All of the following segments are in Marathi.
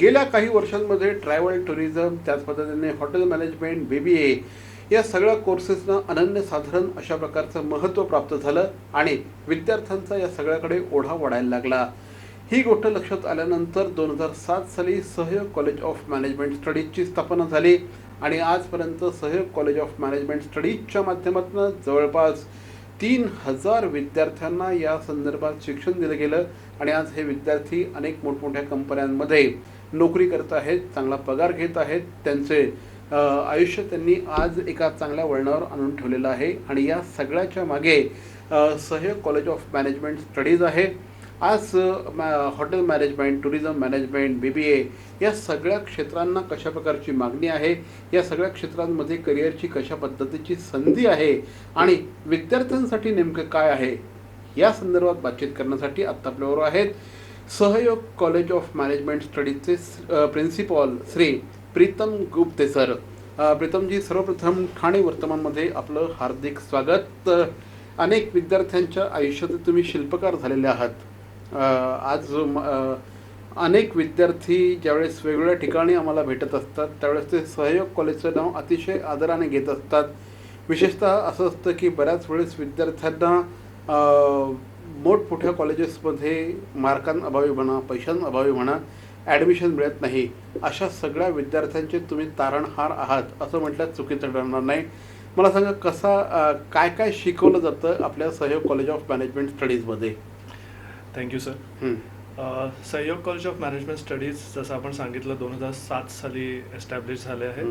गेल्या काही वर्षांमध्ये ट्रॅव्हल टुरिझम त्याच पद्धतीने hotel management B B A या सगळ्या कोर्सेसना अनन्यसाधारण अशा प्रकारचं महत्त्व प्राप्त झालं आणि विद्यार्थ्यांचा या सगळ्याकडे ओढा वाढायला लागला. ही गोष्ट लक्षात आल्यानंतर दोन हजार सात साली सहयोग कॉलेज ऑफ मॅनेजमेंट स्टडीजची स्थापना झाली आणि आजपर्यंत सहयोग कॉलेज ऑफ मॅनेजमेंट स्टडीजच्या माध्यमातून जवळपास तीन हजार विद्यार्थ्यांना या संदर्भात शिक्षण दिलं गेलं आणि आज हे विद्यार्थी अनेक मोठमोठ्या कंपन्यांमध्ये नोकरी करत आहेत चांगला पगार घेत आहेत त्यांचे आयुष्य त्यांनी आज एका चांगल्या वळणावर आणून ठेवलेलं आहे. आणि या सगळ्याच्या मागे सहयोग कॉलेज ऑफ मॅनेजमेंट स्टडीज आहे. आज मॅ- hotel management tourism management B B A या सगळ्या क्षेत्रांना कशा प्रकारची मागणी आहे? या सगळ्या क्षेत्रांमध्ये करिअरची कशा पद्धतीची संधी आहे? आणि विद्यार्थ्यांसाठी नेमकं काय आहे? या संदर्भात बातचीत करण्यासाठी आत्ता आपल्याबरोबर आहेत. सहयोग कॉलेज ऑफ मॅनेजमेंट स्टडीजचे प्रिन्सिपॉल श्री प्रीतम गुप्ते सर. प्रीतमजी सर्वप्रथम ठाणे वर्तमानमध्ये आपलं हार्दिक स्वागत. अनेक विद्यार्थ्यांच्या आयुष्यात तुम्ही शिल्पकार झालेले आहात. आज अनेक विद्यार्थी ज्यावेळेस वेगवेगळ्या ठिकाणी आम्हाला भेटत असतात त्यावेळेस ते सहयोग कॉलेजचं नाव अतिशय आदराने घेत असतात. विशेषतः असं असतं की बऱ्याच वेळेस विद्यार्थ्यांना मोठमोठ्या कॉलेजेसमध्ये मार्कांअभावी म्हणा पैशांअभावी म्हणा ॲडमिशन मिळत नाही. अशा सगळ्या विद्यार्थ्यांचे तुम्ही तारणहार आहात असं म्हटलं चुकीचं ठरणार नाही. मला सांगा कसा काय काय शिकवलं जातं आपल्या Sahyog college of management स्टडीजमध्ये thank you sir Sahyog college of management studies जसं आपण सांगितलं दोन हजार सात साली एस्टॅब्लिश झाले आहे.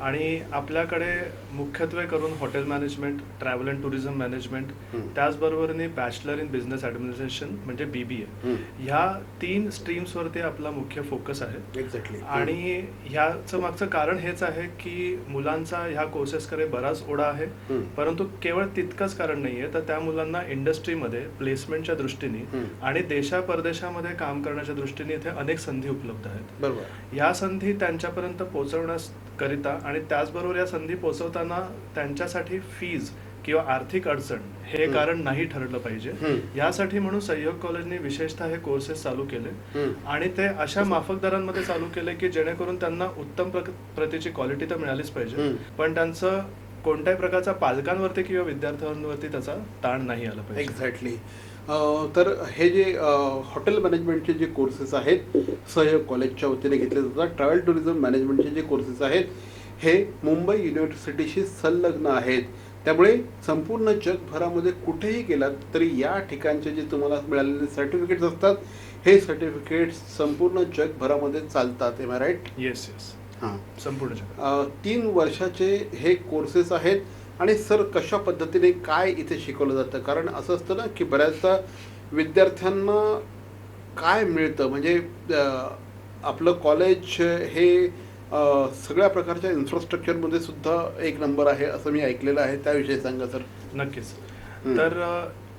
आणि आपल्याकडे मुख्यत्वे करून hotel management travel and tourism management. त्याचबरोबरीने बॅचलर इन बिझनेस ॲडमिनिस्ट्रेशन म्हणजे बी बी ए हं. ह्या तीन स्ट्रीम्सवरती आपला मुख्य फोकस आहे एक्झॅक्टली आणि ह्याचं मागचं कारण हेच आहे की मुलांचा ह्या कोर्सेसकडे बराच ओढा आहे. परंतु केवळ तितकंच कारण नाहीये तर त्या मुलांना इंडस्ट्रीमध्ये प्लेसमेंटच्या दृष्टीने. आणि देशा परदेशामध्ये काम करण्याच्या दृष्टीने इथे अनेक संधी उपलब्ध आहेत बरोबर या संधी त्यांच्यापर्यंत पोहोचवण्यास करिता आणि त्याचबरोबर या संधी पोहोचवताना त्यांच्यासाठी फीज किंवा आर्थिक अडचण हे. कारण नाही ठरलं पाहिजे. यासाठी म्हणून सहयोग कॉलेजने विशेषतः हे कोर्सेस चालू केले. आणि ते अशा माफक दरांमध्ये चालू केले की जेणेकरून त्यांना उत्तम प्रतीची क्वालिटी तर मिळालीच पाहिजे. पण त्यांचं कोणत्याही प्रकारचा पालकांवरती किंवा विद्यार्थ्यांवरती त्याचा ताण नाही आला पाहिजे एक्झॅक्टली तर हे जे हॉटेल मॅनेजमेंटचे जे कोर्सेस आहेत सहयोग कॉलेजच्या वतीने घेतले जातात. ट्रॅव्हल टुरिझम मॅनेजमेंटचे जे कोर्सेस आहेत हे मुंबई युनिव्हर्सिटीशी संलग्न आहेत. त्यामुळे संपूर्ण जगभरामध्ये कुठेही गेलात तरी या ठिकाणचे जे तुम्हाला मिळालेले सर्टिफिकेट्स असतात हे सर्टिफिकेट्स संपूर्ण जगभरामध्ये चालतात. Am I right yes yes हां. संपूर्ण जगात अ, तीन वर्षाचे हे कोर्सेस आहेत. आणि सर कशा पद्धतीने काय इथे शिकवलं जातं? कारण असं असतं ना की बऱ्याचदा विद्यार्थ्यांना काय मिळतं? म्हणजे आपलं कॉलेज हे सगळ्या प्रकारच्या इन्फ्रास्ट्रक्चरमध्ये सुद्धा एक नंबर आहे असं मी ऐकलेलं आहे. त्याविषयी सांगा सर. नक्कीच. तर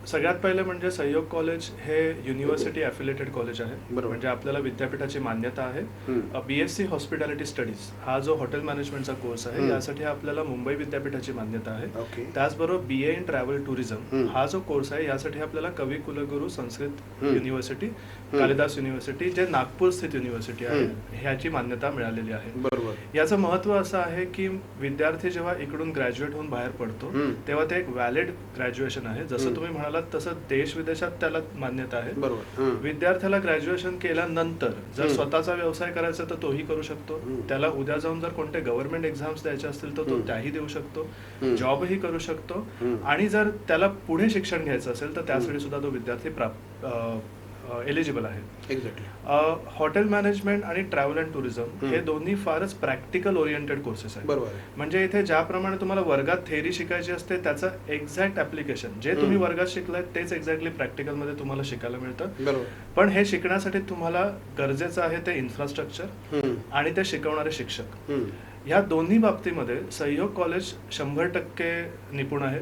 सगळ्यात पहिले म्हणजे सहयोग कॉलेज हे युनिव्हर्सिटी अफिलेटेड कॉलेज आहे. म्हणजे आपल्याला विद्यापीठाची मान्यता आहे हं. B S C hospitality studies हा जो हॉटेल मॅनेजमेंटचा कोर्स आहे. यासाठी आपल्याला मुंबई विद्यापीठाची मान्यता आहे त्याचबरोबर B A in travel tourism हं. जो कोर्स आहे यासाठी आपल्याला कवी कुलगुरू संस्कृत. युनिव्हर्सिटी. कालिदास युनिव्हर्सिटी जे नागपूर स्थित युनिव्हर्सिटी आहे. ह्याची मान्यता मिळालेली आहे बरोबर याचं महत्त्व असं आहे की विद्यार्थी जेव्हा इकडून ग्रॅज्युएट होऊन बाहेर पडतो. तेव्हा ते एक व्हॅलिड ग्रॅज्युएशन आहे. जसं तुम्ही म्हणालात तसं देश विदेशात त्याला मान्यता आहे बरोबर. विद्यार्थ्याला ग्रॅज्युएशन केल्यानंतर जर. स्वतःचा व्यवसाय करायचा तर तोही करू शकतो. त्याला उद्या जाऊन जर कोणते गव्हर्नमेंट एक्झाम्स द्यायचे असतील तर तो. त्याही देऊ शकतो हं. जॉबही करू शकतो. आणि जर त्याला पुढे शिक्षण घ्यायचं असेल तर त्यासाठी सुद्धा तो विद्यार्थी प्राप्त एलिजिबल आहे एक्झॅक्टली हॉटेल मॅनेजमेंट आणि ट्रॅव्हल अँड टुरिझम हं. दोन्ही फारच प्रॅक्टिकल ओरिएंटेड कोर्सेस आहेत बरोबर. म्हणजे इथे ज्याप्रमाणे तुम्हाला वर्गात थेअरी शिकायची असते त्याचं एक्झॅक्ट ऍप्लिकेशन जे तुम्ही. वर्गात शिकलाय तेच एक्झॅक्टली प्रॅक्टिकलमध्ये तुम्हाला शिकायला मिळतं पण हे शिकण्यासाठी तुम्हाला गरजेचं आहे ते इन्फ्रास्ट्रक्चर हं. आणि ते शिकवणारे शिक्षक. ह्या दोन्ही बाबतीमध्ये सहयोग कॉलेज शंभर टक्के निपुण आहे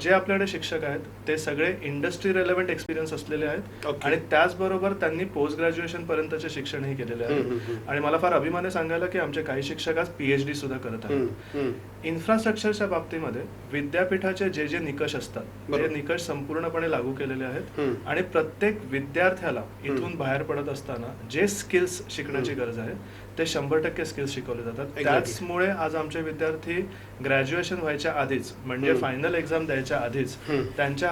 जे आपल्याकडे शिक्षक आहेत ते सगळे इंडस्ट्री रेलेव्हंट एक्सपिरियन्स असलेले आहेत Okay. आणि त्याचबरोबर त्यांनी पोस्ट ग्रॅज्युएशन पर्यंतचे शिक्षणही केलेले हम्म, आहे हम्म. आणि मला फार अभिमान आहे सांगायला की आमचे काही शिक्षक आज पीएचडी सुद्धा करत आहेत हम्म. इन्फ्रास्ट्रक्चरच्या बाबतीमध्ये विद्यापीठाचे जे जे निकष असतात ते बरोबर. निकष संपूर्णपणे लागू केलेले आहेत हम्म. आणि प्रत्येक विद्यार्थ्याला इथून बाहेर पडत असताना जे स्किल्स शिकण्याची. गरज आहे ते शंभर टक्के स्किल्स शिकवले जातात Exactly. त्याचमुळे आज आमचे विद्यार्थी ग्रॅज्युएशन व्हायच्या आधीच म्हणजे. फायनल एक्झाम द्यायच्या आधीच हम्म. त्यांच्या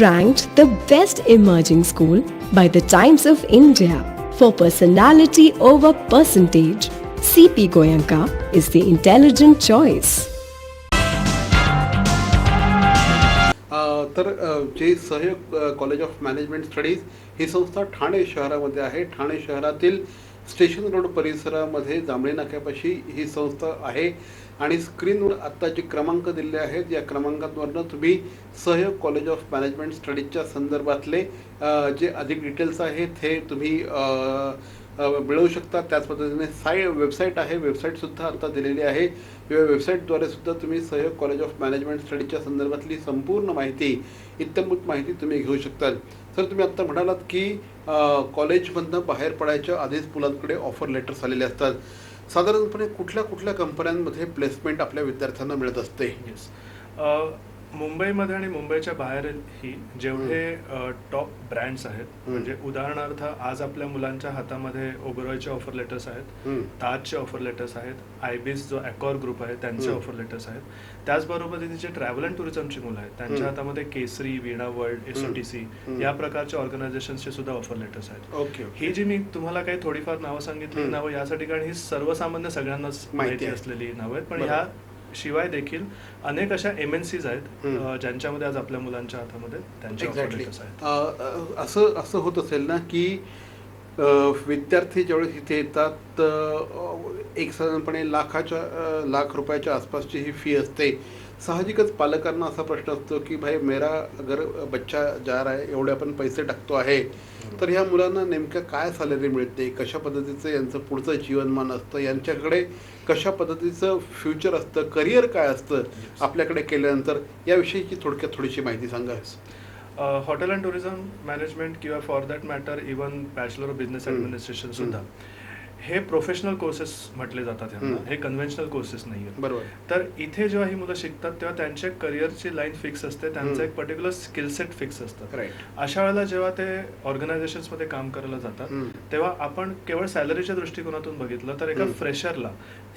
Ranked the best emerging school by the Times of India for personality over percentage. CP Goyanka is the intelligent choice. अ, तर अ, जे सहयोग अ, कॉलेज ऑफ मॅनेजमेंट स्टडीज ही संस्था ठाणे शहरामध्ये आहे ठाणे शहरातील स्टेशन रोड परिसरामध्ये जांभळी नाक्यापाशी ही संस्था आहे आणि स्क्रीनवर आत्ता जे क्रमांक दिले आहेत. या क्रमांकांवरनं तुम्ही सहयोग कॉलेज ऑफ मॅनेजमेंट स्टडीजच्या संदर्भातले जे अधिक डिटेल्स आहेत हे तुम्ही मिळवू शकता. त्याच पद्धतीने साई वेबसाईट आहे. वेबसाईटसुद्धा आत्ता दिलेली आहे. या वेबसाईटद्वारे सुद्धा तुम्ही सहयोग कॉलेज ऑफ मॅनेजमेंट स्टडीजच्या संदर्भातली संपूर्ण माहिती इत्यंभूत माहिती तुम्ही घेऊ शकता. सर तुम्ही आत्ता म्हणालात की कॉलेजमधनं बाहेर पडायच्या आधीच मुलांकडे ऑफर लेटर्स आलेले असतात. साधारणपणे कुठल्या कुठल्या कंपन्यांमध्ये प्लेसमेंट आपल्या विद्यार्थ्यांना मिळत असते? येस मुंबईमध्ये आणि मुंबईच्या बाहेरही जेवढे टॉप ब्रँड्स आहेत म्हणजे उदाहरणार्थ आज आपल्या मुलांच्या हातामध्ये ओबरॉयचे ऑफर लेटर्स आहेत. ताजचे ऑफर लेटर्स आहेत आयबीस जो अकॉर ग्रुप आहे त्यांचे. ऑफर लेटर्स आहेत त्याचबरोबर जे ट्रॅव्हल अँड टुरिझमची मुलं आहेत त्यांच्या. हातामध्ये केसरी वीणा वर्ल्ड एसओटीसी. या प्रकारच्या ऑर्गनायझेशनचे सुद्धा ऑफर लेटर्स आहेत ओके ही जी मी तुम्हाला काही थोडीफार नावं सांगितली. नावं यासाठी कारण ही सर्वसामान्य सगळ्यांनाच माहिती. असलेली नावं आहेत पण. ह्या शिवाय देखील अनेक अशा एम एन सीज आहेत ज्यांच्यामध्ये आज आपल्या मुलांच्या हातामध्ये त्यांचे ऑफर एक्झॅक्टली लेटर्स आहेत असं असं होत असेल ना की विद्यार्थी ज्यावेळेस इथे येतात एक साधारणपणे लाखाच्या लाख रुपयाच्या आसपासची ही फी असते. साहजिकच पालकांना असा प्रश्न असतो की भाई मेरा अगर बच्चा जा रहा है एवढे आपण पैसे टाकतो आहे तर ह्या मुलांना नेमकं काय सॅलरी मिळते कशा पद्धतीचं यांचं पुढचं जीवनमान असतं यांच्याकडे कशा पद्धतीचं फ्युचर असतं करिअर काय असतं आपल्याकडे केल्यानंतर याविषयीची थोडक्यात थोडीशी माहिती सांगा. हॉटेल अँड टुरिझम मॅनेजमेंट किंवा for that matter even bachelor of business. Administration सुद्धा. हे प्रोफेशनल कोर्सेस म्हटले जातात. हे कन्व्हेन्शनल कोर्सेस नाही बरोबर तर इथे जेव्हा ही मुलं शिकतात तेव्हा त्यांच्या करिअरची लाईन फिक्स असते त्यांचं. एक पर्टिक्युलर स्किल सेट फिक्स असतं राईट अशा वेळेला जेव्हा ते ऑर्गनायझेशन्समध्ये काम करायला जातात. तेव्हा आपण केवळ सॅलरीच्या दृष्टिकोनातून बघितलं तर एका. फ्रेशरला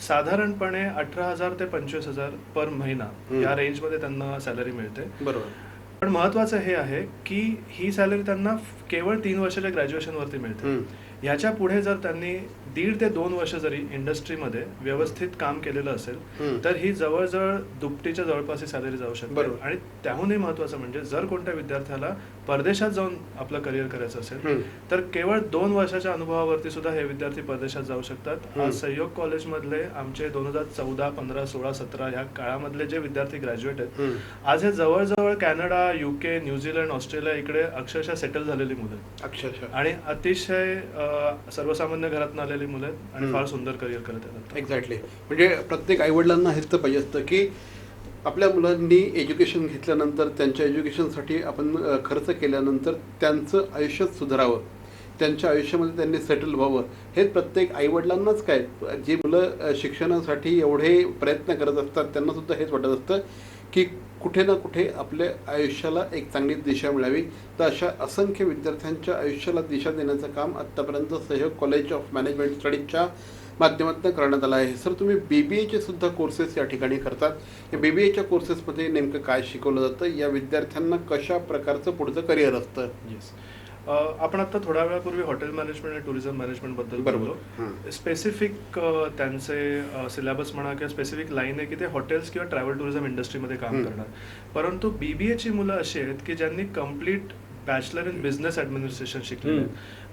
साधारणपणे अठरा हजार ते पंचवीस हजार पर महिना. या रेंजमध्ये त्यांना सॅलरी मिळते बरोबर पण महत्वाचं हे आहे की ही सॅलरी त्यांना केवळ तीन वर्षाच्या ग्रॅज्युएशन वरती मिळते. ह्याच्या पुढे जर त्यांनी दीड ते दोन वर्ष जरी इंडस्ट्रीमध्ये व्यवस्थित काम केलेलं असेल. तर ही जवळजवळ दुपटीच्या जवळपास ही सॅलरी जाऊ शकते. आणि त्याहूनही महत्वाचं म्हणजे जर कोणत्या विद्यार्थ्याला परदेशात जाऊन आपलं करिअर करायचं असेल. तर केवळ दोन वर्षाच्या अनुभवावरती सुद्धा हे विद्यार्थी परदेशात जाऊ शकतात. आज सहयोग कॉलेजमधले आमचे दोन हजार चौदा पंधरा सोळा सतरा ह्या काळामधले जे विद्यार्थी ग्रॅज्युएट आहेत. आज हे जवळजवळ कॅनडा युके न्यूझीलंड ऑस्ट्रेलिया इकडे अक्षरशः सेटल झालेली मुलं. अक्षरशः आणि अतिशय सर्वसामान्य घरातून आलेली मुलं आहेत आणि. फार सुंदर करिअर करत आहेत एक्झॅक्टली म्हणजे प्रत्येक आईवडिलांना हेच तर पाहिजे असतं की आपल्या मुलांनी एज्युकेशन घेतल्यानंतर त्यांच्या एज्युकेशनसाठी आपण खर्च केल्यानंतर त्यांचं आयुष्य सुधारावं. त्यांच्या आयुष्यामध्ये त्यांनी सेटल व्हावं. हे प्रत्येक आईवडिलांनाच काय जी मुलं शिक्षणासाठी एवढे प्रयत्न करत असतात त्यांना सुद्धा हेच वाटत असतं की कुठे ना कुठे आपल्या आयुष्याला एक चांगली दिशा मिळावी. तर अशा असंख्य विद्यार्थ्यांच्या आयुष्याला दिशा देण्याचं काम आत्तापर्यंत सहयोग कॉलेज ऑफ मॅनेजमेंट स्टडीजच्या माध्यमातून करण्यात आलं आहे सर तुम्ही बी बी एचे सुद्धा कोर्सेस या ठिकाणी करतात या बी बी एच्या कोर्सेसमध्ये नेमकं काय शिकवलं जातं या विद्यार्थ्यांना कशा प्रकारचं पुढचं करिअर असतं येस आपण आता थोड्या वेळापूर्वी हॉटेल मॅनेजमेंट आणि टुरिझम मॅनेजमेंटबद्दल बरोबर. बोललो. स्पेसिफिक त्यांचे सिलेबस म्हणा किंवा स्पेसिफिक लाईन आहे की ते हॉटेल्स किंवा ट्रॅव्हल टुरिझम इंडस्ट्रीमध्ये काम. करणार परंतु बीबीएची मुलं अशी आहेत की ज्यांनी कंप्लीट बॅचलर इन बिझनेस हं. आहे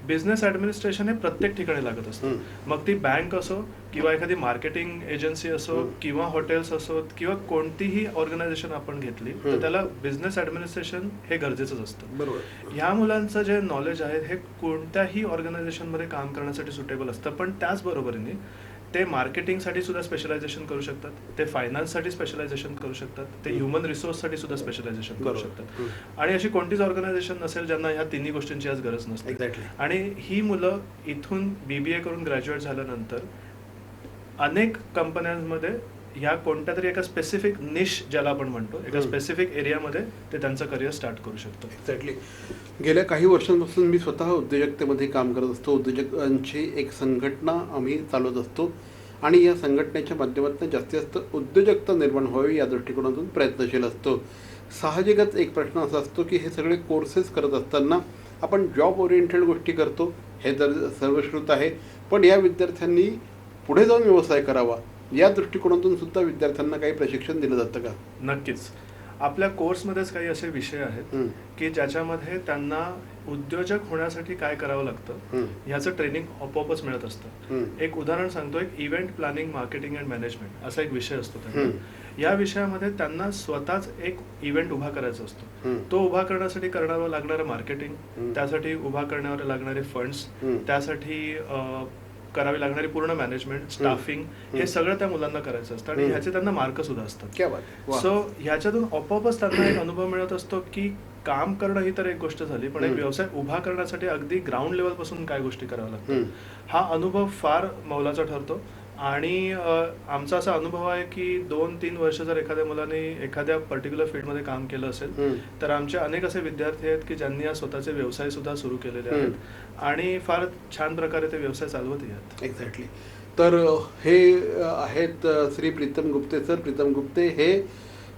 बिझनेस ऍडमिनिस्ट्रेशन हे प्रत्येक ठिकाणी लागत असतं. मग ती बँक असो किंवा एखादी मार्केटिंग एजन्सी असो. किंवा हॉटेल्स असोत किंवा कोणतीही ऑर्गनायझेशन आपण घेतली. तर त्याला बिझनेस ऍडमिनिस्ट्रेशन हे गरजेचंच असतं बरोबर ह्या मुलांचं जे नॉलेज आहे हे कोणत्याही ऑर्गनायझेशनमध्ये काम करण्यासाठी सुटेबल असतं पण त्याचबरोबरीने ते मार्केटिंगसाठी सुद्धा स्पेशलायझेशन करू शकतात ते फायनान्ससाठी स्पेशलायझेशन करू शकतात ते. ह्युमन रिसोर्ससाठी सुद्धा स्पेशलायझेशन करू. शकतात. आणि अशी कोणतीच ऑर्गनायझेशन नसेल ज्यांना ह्या तिन्ही गोष्टींची आज गरज नसते एक्झॅक्टली आणि ही मुलं इथून बीबीए करून ग्रॅज्युएट झाल्यानंतर अनेक कंपन्यांमध्ये ह्या कोणत्या तरी एका स्पेसिफिक निश ज्याला आपण म्हणतो एका. स्पेसिफिक एरियामध्ये ते त्यांचं करिअर स्टार्ट करू शकतो. एक्झॅक्टली गेल्या काही वर्षांपासून मी स्वतः उद्योजकतेमध्ये काम करत असतो. उद्योजकांची एक संघटना आम्ही चालवत असतो. आणि या संघटनेच्या माध्यमातून जास्तीत जास्त उद्योजकता निर्माण व्हावी या दृष्टिकोनातून प्रयत्नशील असतो. साहजिकच एक प्रश्न असा असतो की हे सगळे कोर्सेस करत असताना आपण जॉब ओरिएंटेड गोष्टी करतो. हे तर सर्वश्रुत आहे. पण या विद्यार्थ्यांनी पुढे जाऊन व्यवसाय करावा. या दृष्टिकोनातून सुद्धा विद्यार्थ्यांना काही प्रशिक्षण दिलं जातं का? नक्कीच. आपल्या कोर्समध्येच काही असे विषय आहेत की ज्याच्यामध्ये त्यांना उद्योजक होण्यासाठी काय करावं लागतं ह्याचं ट्रेनिंग आपोआपच मिळत असतं. एक उदाहरण सांगतो एक event planning marketing and management असा एक विषय असतो. त्यांना. या विषयामध्ये त्यांना स्वतःच एक इव्हेंट उभा करायचा असतो. तो उभा करण्यासाठी करावं लागणारं मार्केटिंग. त्यासाठी उभा करण्यावर लागणारे फंड्स. त्यासाठी करावी लागणारी पूर्ण मॅनेजमेंट स्टाफिंग हं. सगळं त्या मुलांना करायचं असतं आणि. ह्याचे त्यांना मार्क सुद्धा असतात. सो ह्याच्यातून आपोआपच त्यांना एक अनुभव मिळत असतो की काम करणं ही तर एक गोष्ट झाली पण एक. व्यवसाय उभा करण्यासाठी अगदी ग्राउंड लेवलपासून काय गोष्टी कराव्या लागतात हं. हा अनुभव फार मौलाचा ठरतो आणि आमचा असा अनुभव आहे की दोन तीन वर्ष जर एखाद्या मुलाने एखाद्या पर्टिक्युलर फील्डमध्ये काम केलं असेल. तर आमचे अनेक असे विद्यार्थी आहेत की ज्यांनी या स्वतःचे व्यवसाय सुद्धा सुरू केलेले. आहेत आणि फार छान प्रकारे ते व्यवसाय चालवत आहेत एक्झॅक्टली तर हे आहेत श्री प्रीतम गुप्ते सर प्रीतम गुप्ते हे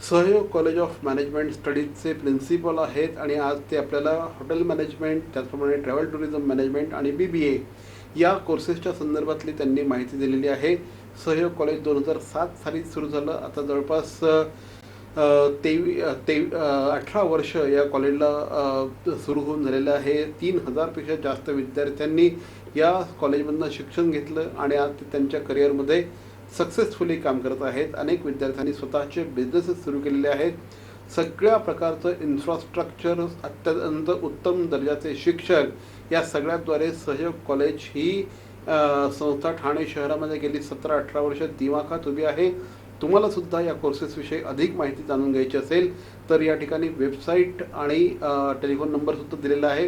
सहयोग कॉलेज ऑफ मॅनेजमेंट स्टडीजचे प्रिन्सिपल आहेत आणि आज ते आपल्याला हॉटेल मॅनेजमेंट त्याचप्रमाणे ट्रॅव्हल टुरिझम मॅनेजमेंट आणि बी बी ए या कोर्सेसच्या संदर्भातली त्यांनी माहिती दिलेली आहे. सहयोग कॉलेज दोन हजार सात साली सुरू झालं. आता जवळपास तेवी ते अठरा वर्ष या कॉलेजला सुरू होऊन झालेलं आहे. तीन हजारपेक्षा जास्त विद्यार्थ्यांनी या कॉलेजमधनं शिक्षण घेतलं आणि आज ते त्यांच्या करिअरमध्ये सक्सेसफुली काम करत आहेत. अनेक विद्यार्थ्यांनी स्वतःचे बिझनेसेस सुरू केलेले आहेत. सगळ्या प्रकारचं इन्फ्रास्ट्रक्चर अत्यंत उत्तम दर्जाचे शिक्षक या सगळ्याद्वारे सहयोग कॉलेज ही संस्था ठाणे शहरामध्ये गेली सतरा अठरा वर्ष दिमाखात उभी आहे. तुम्हाला सुद्धा या कोर्सेसविषयी अधिक माहिती जाणून घ्यायची असेल तर या ठिकाणी वेबसाईट आणि टेलिफोन नंबरसुद्धा दिलेला आहे.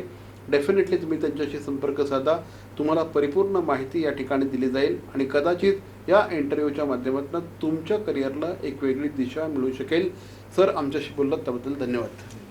डेफिनेटली तुम्ही त्यांच्याशी संपर्क साधा. तुम्हाला परिपूर्ण माहिती या ठिकाणी दिली जाईल आणि कदाचित या इंटरव्ह्यूच्या माध्यमातून तुमच्या करिअरला एक वेगळी दिशा मिळू शकेल. सर आमच्याशी बोललात त्याबद्दल धन्यवाद.